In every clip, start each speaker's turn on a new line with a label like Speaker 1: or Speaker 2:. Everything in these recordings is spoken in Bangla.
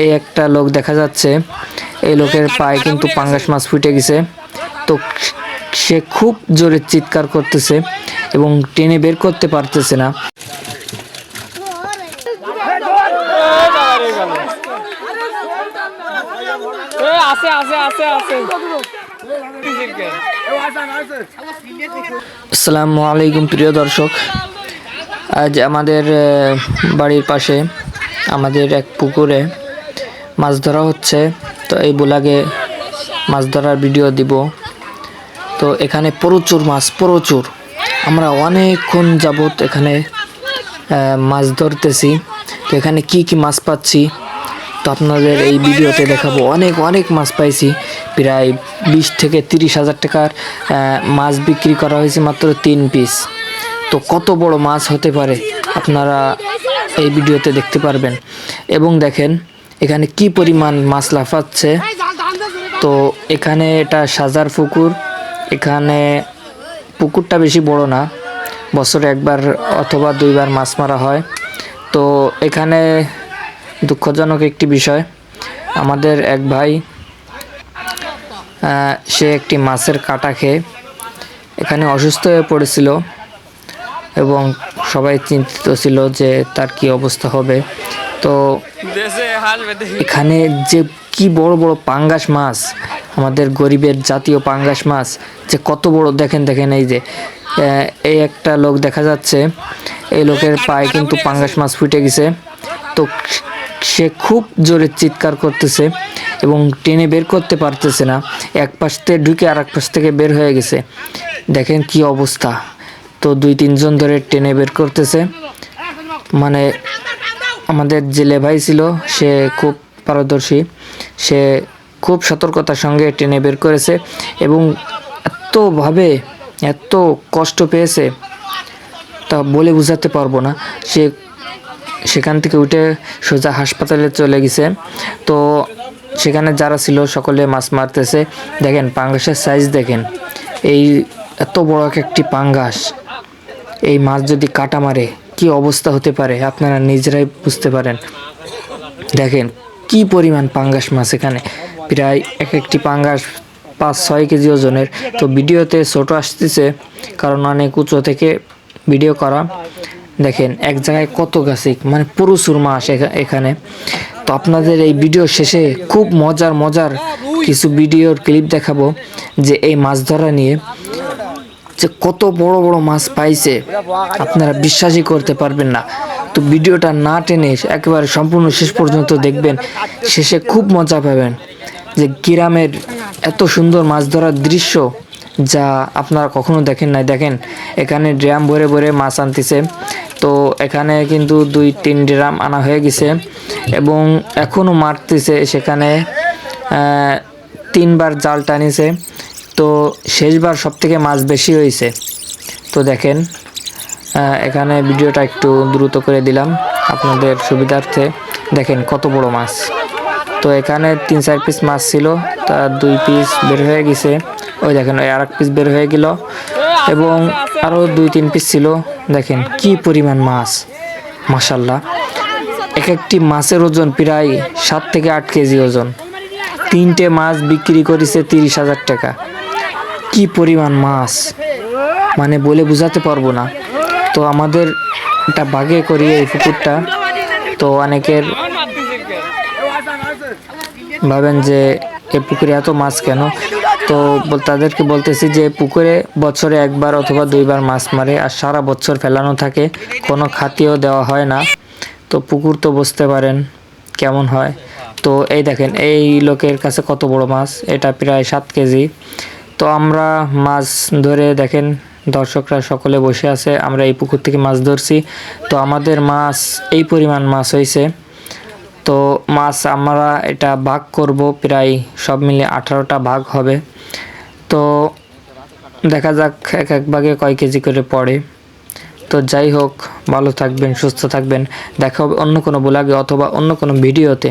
Speaker 1: এই একটা লোক দেখা যাচ্ছে। এই লোকের পায়ে কিন্তু পাঙ্গাস মাছ ফুটে গেছে। তো সে খুব জোরে চিৎকার করতেছে এবং টেনে বের করতে পারতেছে না। আসসালামু আলাইকুম প্রিয় দর্শক। আজ আমাদের বাড়ির পাশে আমাদের এক পুকুরে মাছ ধরা হচ্ছে। তো এই বুলাগে মাছ ধরার ভিডিও দিব। তো এখানে প্রচুর মাছ, প্রচুর। আমরা অনেকক্ষণ যাবত এখানে মাছ ধরতেছি। তো এখানে কি কি মাছ পাচ্ছি? তো আপনাদের এই ভিডিওতে দেখাবো। অনেক অনেক মাছ পাইছি। প্রায় বিশ থেকে তিরিশ হাজার টাকার মাছ বিক্রি করা হয়েছে মাত্র তিন পিস। তো কত বড় মাছ হতে পারে আপনারা এই ভিডিওতে দেখতে পারবেন। এবং দেখেন এখানে কি পরিমাণ মাছ লাফাচ্ছে তো এখানে এটা সাজার পুকুর। এখানে পুকুরটা বেশি বড় না। বছরে একবার অথবা দুইবার মাছ মারা হয়। তো এখানে দুঃখজনক একটি বিষয়। আমাদের এক ভাই সে একটি মাছের কাটা খেয়ে এখানে অসুস্থ হয়ে পড়েছিল এবং সবাই চিন্তিত ছিল যে তার কি অবস্থা হবে। তো এখানে যে কি বড় বড় পাঙ্গাস মাছ, আমাদের গরিবের জাতীয় পাঙ্গাস মাছ, যে কত বড়, দেখেন দেখেন এই যে এই একটা লোক দেখা যাচ্ছে, এই লোকের পায়ে কিন্তু পাঙ্গাস মাছ ফুটে গেছে। তো সে খুব জোরে চিৎকার করতেছে এবং টেনে বের করতে পারতেছে না। এক পাশ থেকে ঢুকে আর এক পাশ থেকে বের হয়ে গেছে। দেখেন কি অবস্থা। তো দুই, তিনজন ধরে টেনে বের করতেছে। মানে আমাদের জেলে ভাই ছিল, সে খুব পারদর্শী। সে খুব সতর্কতার সঙ্গে টেনে বের করেছে এবং এতভাবে এত কষ্ট পেয়েছে তা বলে বোঝাতে পারব না। সে সেখান থেকে উঠে সোজা হাসপাতালে চলে গেছে। তো সেখানে যারা ছিল, সকলে মাছ মারতেছে। দেখেন, পাঙ্গাসের সাইজ দেখেন। এই এত বড় একটি পাঙ্গাস। এই মাছ যদি কাটা মারে কি অবস্থা হতে পারে? আপনারা নিজেরাই বুঝতে পারেন। দেখেন, কি পরিমাণ পাঙ্গাস মাছ এখানে? প্রায় এক একটি পাঙ্গাস পাঁচ ছয় কেজি ওজনের। তো ভিডিওতে ছোট আসতেছে, কারণ অনেক উঁচু থেকে ভিডিও করা। দেখেন, এক জায়গায় কত গাছে মানে প্রচুর মাছ এখা- এখানে। তো আপনাদের এই ভিডিও শেষে খুব মজার মজার কিছু ভিডিওর ক্লিপ দেখাবো, যে এই মাছ ধরা নিয়ে। যে কত বড় বড় মাছ পাইছে, আপনারা বিশ্বাসই করতে পারবেন না। তো ভিডিওটা না টেনে একেবারে সম্পূর্ণ শেষ পর্যন্ত দেখবেন, শেষে খুব মজা পাবেন যে গ্রামের এত সুন্দর মাছ ধরার দৃশ্য যা আপনারা কখনো দেখেন নাই। দেখেন, এখানে ড্রাম ভরে ভরে মাছ আনতেছে। তো এখানে কিন্তু দুই, তিন ড্রাম আনা হয়ে গেছে এবং এখনও মারতেছে। সেখানে তিনবার জাল টানিছে। তো শেষবার সব থেকে মাছ বেশি হয়েছে। তো দেখেন এখানে ভিডিওটা একটু দ্রুত করে দিলাম আপনাদের সুবিধার্থে। দেখেন কত বড় মাছ। তো এখানে তিন চার পিস মাছ ছিল তার দুই পিস বের হয়ে গেছে। ওই দেখেন, ওই আর এক পিস বের হয়ে গেল। এবং আরও দুই, তিন পিস ছিল। দেখেন কি পরিমাণ মাছ মাসাল্লাহ এক একটি মাছের ওজন প্রায় সাত থেকে আট কেজি ওজন। তিনটে মাছ বিক্রি করেছে তিরিশ হাজার টাকা। কি পরিমাণ মাছ? মানে বলে বোঝাতে পারব না। তো আমাদের এটা বাগে করি এই পুকুরটা। তো অনেকের ভাবেন যে এই পুকুরে এত মাছ কেন? তো তাদেরকে বলতেছি যে, পুকুরে বছরে একবার অথবা দুইবার মাছ মারে আর সারা বছর ফেলানো থাকে। কোনো খাতিও দেওয়া হয় না। তো পুকুর তো বুঝতে পারেন কেমন হয়। তো এই দেখেন, এই লোকের কাছে কত বড় মাছ? এটা প্রায় সাত কেজি। তো আমরা মাছ ধরে দেখেন, দর্শকরা সকলে বসে আছে, আমরা এই পুকুর থেকে মাছ ধরছি। তো আমাদের মাছ, এই পরিমাণ মাছ হয়েছে তো মাছ আমরা এটা ভাগ করব, প্রায় সব মিলে আঠারোটা ভাগ হবে। তো দেখা যাক, এক এক ভাগে কয় কেজি করে পড়ে। তো যাই হোক, ভালো থাকবেন, সুস্থ থাকবেন। দেখা হবে অন্য কোনো ব্লগে অথবা অন্য কোনো ভিডিওতে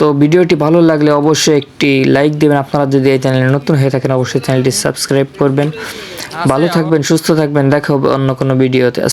Speaker 1: তো ভিডিওটি ভালো লাগলে অবশ্যই একটি লাইক দেবেন। আপনারা যদি এই চ্যানেলে নতুন হয়ে থাকেন অবশ্যই চ্যানেলটি সাবস্ক্রাইব করবেন। ভালো থাকবেন সুস্থ থাকবেন। দেখা হবে অন্য কোনো ভিডিওতে।